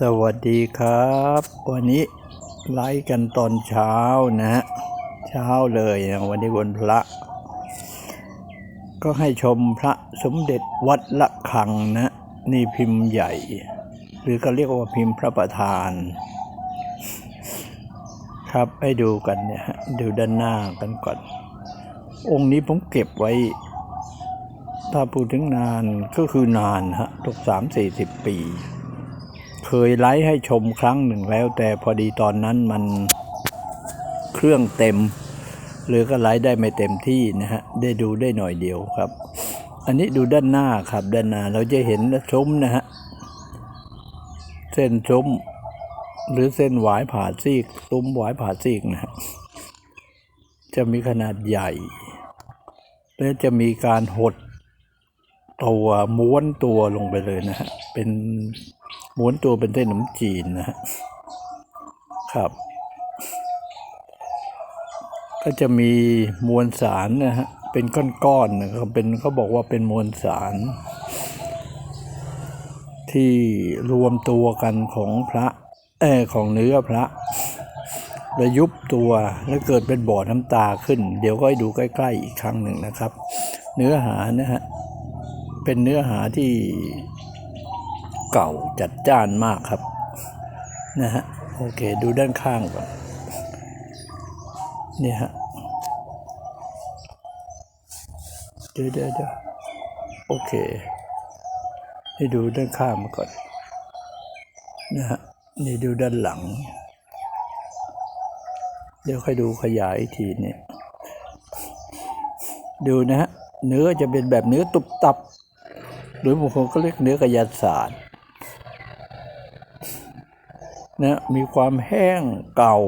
สวัสดีครับ วันนี้ไลฟ์กันตอนเช้านะฮะเช้าเลยนะวันนี้วันพระ ก็ให้ชมพระสมเด็จวัดละคังนะ นี่พิมพ์ใหญ่ หรือก็เรียกว่าพิมพ์พระประธาน ครับให้ดูกันเนี่ยดูด้านหน้ากันก่อน องค์นี้ผมเก็บไว้ ถ้าพูดถึงนานก็คือนานฮะตกสามสี่สิบปี เคยไลฟ์ให้ชมครั้งหนึ่งแล้ว แต่พอดีตอนนั้นมันเครื่องเต็ม หรือก็ไลฟ์ได้ไม่เต็มที่นะฮะ ได้ดูได้หน่อยเดียวครับ อันนี้ดูด้านหน้าครับ ด้านหน้าเราจะเห็นซุ้มนะฮะ เส้นซุ้มหรือเส้นหวายผ่าซีกซุ้มหวายผ่าซีกนะฮะ จะมีขนาดใหญ่ และจะมีการหดตัวม้วนตัวลงไปเลยนะฮะ เป็น ม้วนตัวเป็นเส้นขนมจีนนะครับ ก็จะมีมวลสารนะฮะเป็นก้อนๆนะครับเป็นเขาบอกว่าเป็นมวลสาร ที่รวมตัวกันของพระเออของเนื้อพระแล้วยุบตัวแล้วเกิดเป็นบ่อน้ำตาขึ้น เดี๋ยวก็ให้ดูใกล้ ๆ อีกครั้งหนึ่งนะครับ เนื้อหานะฮะเป็นเนื้อหาที่ เก่าจัดจ้านมากครับ นะฮะ โอเค ดูด้านข้างก่อน เนี่ยฮะ เดี๋ยวเดี๋ยวเดี๋ยวโอเค ให้ดูด้านข้างมาก่อน นะฮะ นี่ดูด้านหลัง เดี๋ยวค่อยดูขยายอีกทีเนี่ย ดูนะฮะ เนื้อจะเป็นแบบเนื้อตุบตับ หรือบางคนก็เรียกเนื้อกระยาศาสตร์ นะมีความแห้งเก่า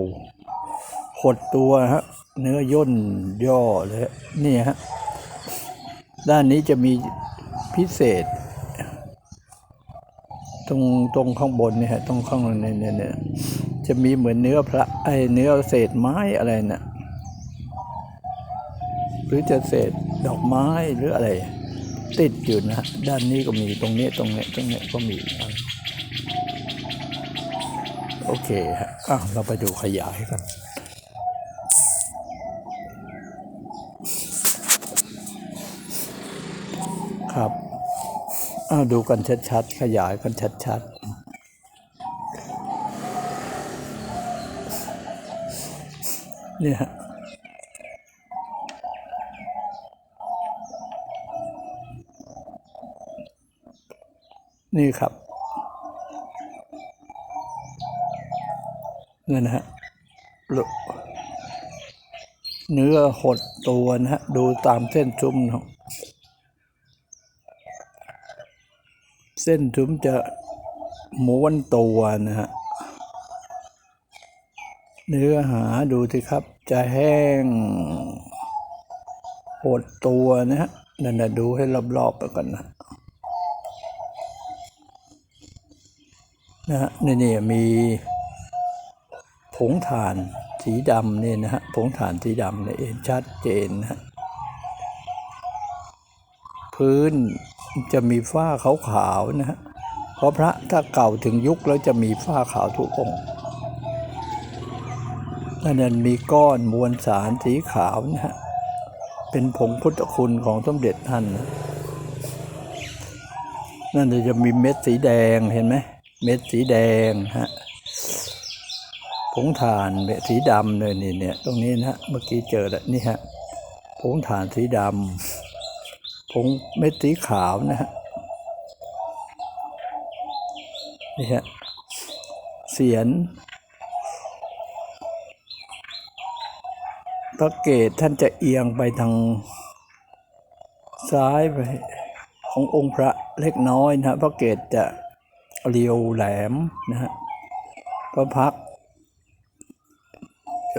หดตัวฮะเนื้อย่นย่อเลยนี่ฮะด้านนี้จะมีพิเศษ ตรงตรงข้างบนเนี่ยฮะตรงข้างบนเนี่ยเนี่ยเนี่ยจะมีเหมือนเนื้อพระไอเนื้อเศษไม้อะไรน่ะหรือจะเศษดอกไม้หรืออะไร ติดอยู่นะฮะด้านนี้ก็มีตรงนี้ตรงนี้ตรงนี้ก็มีอะ โอเคฮะอะเราไปดูขยายกันครับอ้าวดูกันชัดๆ ขยายกันชัดๆเนี่ยฮะนี่ครับ เนี่ยนะฮะลุเนื้อหดตัวนะฮะ ดูตามเส้นซุ้มนะเส้นซุ้มจะม้วนตัวนะฮะ เนื้อหาดูสิครับ จะแห้ง หดตัวนะฮะ นั่นนะดูให้รอบๆไปก่อนนะนะฮะนี่นี่มี ผงถ่านสีดำเนี่ยนะฮะผงถ่านสีดำเนี่ยเห็นชัดเจนนะฮะพื้นจะมีฝ้าขาวๆนะฮะเพราะพระถ้าเก่าถึงยุคแล้วจะมีฝ้าขาวทุกองค์นั่นนะมีก้อนมวลสารสีขาวนะฮะเป็นผงพุทธคุณของสมเด็จท่านนะนั่นจะมีเม็ดสีแดงเห็นไหมเม็ดสีแดงฮะ ผงถ่านเม็ดสีดำเลยนี่เนี่ยตรงนี้นะฮะเมื่อกี้เจอแล้วนี่ฮะผงถ่านสีดำผงเม็ดสีขาวนะฮะนี่ฮะเสียนพระเกศท่านจะเอียงไปทางซ้ายไปขององค์พระเล็กน้อยนะฮะพระเกศจะเรียวแหลมนะฮะพระพัก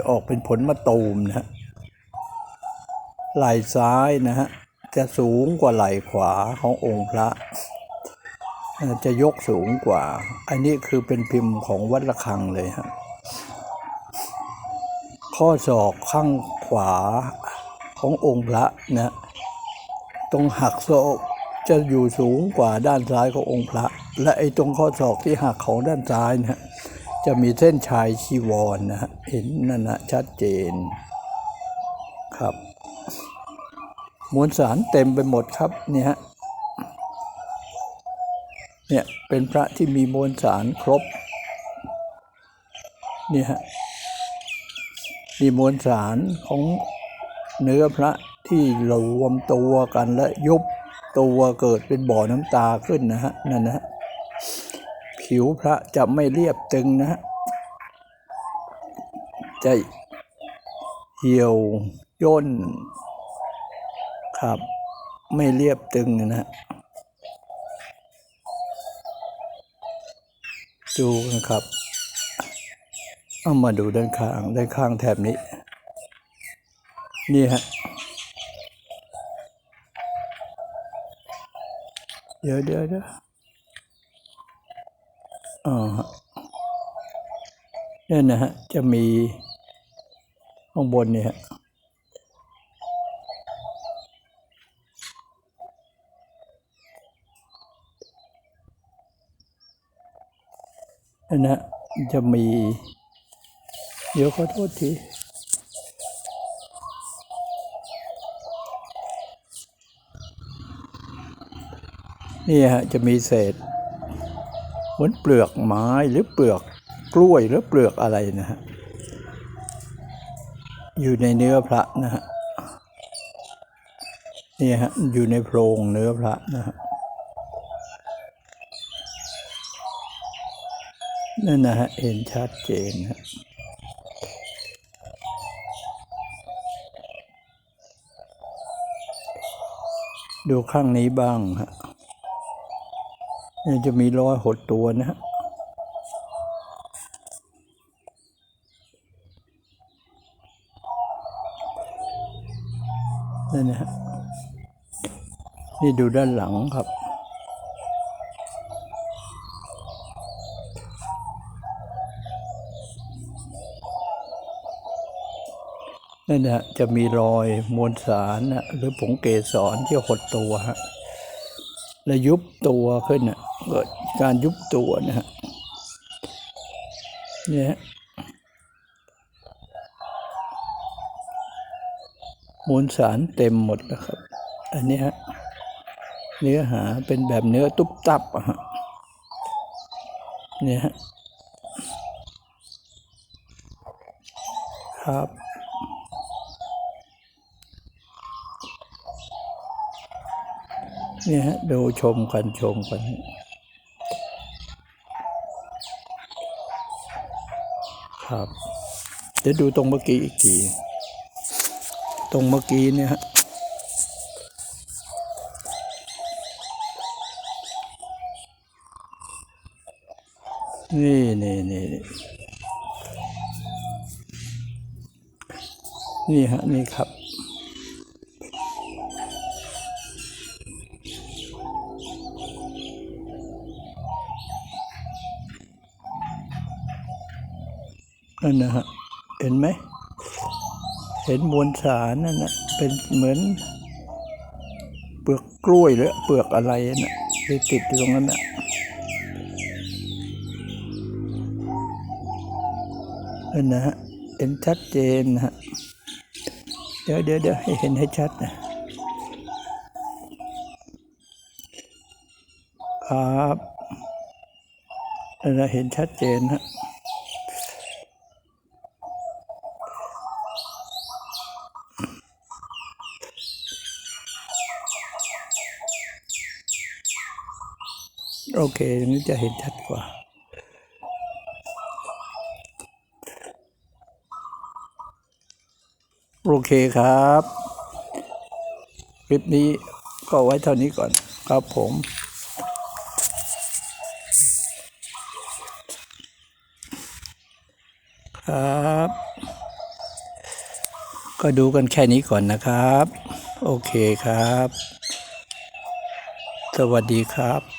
จะออกเป็นผลมะตูมนะฮะไหล่ซ้ายนะฮะจะสูงกว่าไหล่ขวาขององค์พระจะยกสูงกว่า อันนี้คือเป็นพิมพ์ของวัดระฆังเลยฮะข้อศอกข้างขวาขององค์พระนะตรงหักโซจะอยู่สูงกว่าด้านซ้ายขององค์พระ และไอ้ตรงข้อศอกที่หักของด้านซ้ายนะ จะมีเส้นชายชีวรนะฮะเห็นนั่นนะชัดเจนครับ มวลสารเต็มไปหมดครับเนี่ยฮะเนี่ยเป็นพระที่มีมวลสารครบเนี่ยฮะมีมวลสารของเนื้อพระที่รวมตัวกันและยุบตัวเกิดเป็นบ่อน้ำตาขึ้นนะฮะนั่นนะฮะ ผิวพระจะไม่เรียบตึงนะฮะจะเหี่ยวย่นครับ ไม่เรียบตึงนะฮะดูนะครับ เอามาดูด้านข้างด้านข้างแถบนี้ นี่ฮะ เดี๋ยวเดี๋ยวเดี๋ยว เนี่ยนะฮะ จะมีข้างบนเนี่ยฮะนั่นนะ จะมี เดี๋ยวขอโทษทีนี่ฮะ จะมีเศษ เหมือนเปลือกไม้หรือเปลือกกล้วยหรือเปลือกอะไรนะฮะอยู่ในเนื้อพระนะฮะนี่ฮะอยู่ในโพรงเนื้อพระนะฮะนั่นนะฮะเห็นชัดเจนฮะดูข้างนี้บ้างฮะ นี่จะมีรอยหดตัวนะฮะนั่นนะฮะนี่ดูด้านหลังครับ นั่นนะฮะจะมีรอยมวลสารนะหรือผงเกสรที่หดตัวฮะ และยุบตัวขึ้นนะเกิดการยุบตัวนะฮะเนี่ยฮะมวลสารเต็มหมดแล้วครับ อันนี้ฮะเนื้อหาเป็นแบบเนื้อตุบตับอะฮะเนี่ยฮะครับ เนี่ยฮะดูชมกันชมกันครับเดี๋ยวดูตรงเมื่อกี้อีกทีตรงเมื่อกี้เนี่ยฮะนี่นี่นี่นี่นี่ฮะนี่ครับ นั่นนะฮะเห็นไหม เห็นมวลสารนั่นนะเป็นเหมือน เปลือกกล้วยหรือเปลือกอะไรน่ะไปติดอยู่ตรงนั้นน่ะนั่นนะฮะเห็นชัดเจนนะฮะเดี๋ยวเดี๋ยวเดี๋ยวให้เห็นให้ชัดนะ ครับนั่นเห็นชัดเจนฮะ โอเคอย่างนี้จะเห็นชัดกว่า โอเคครับ คลิปนี้ก็ไว้เท่านี้ก่อนครับผมครับ ก็ดูกันแค่นี้ก่อนนะครับ โอเคครับ สวัสดีครับ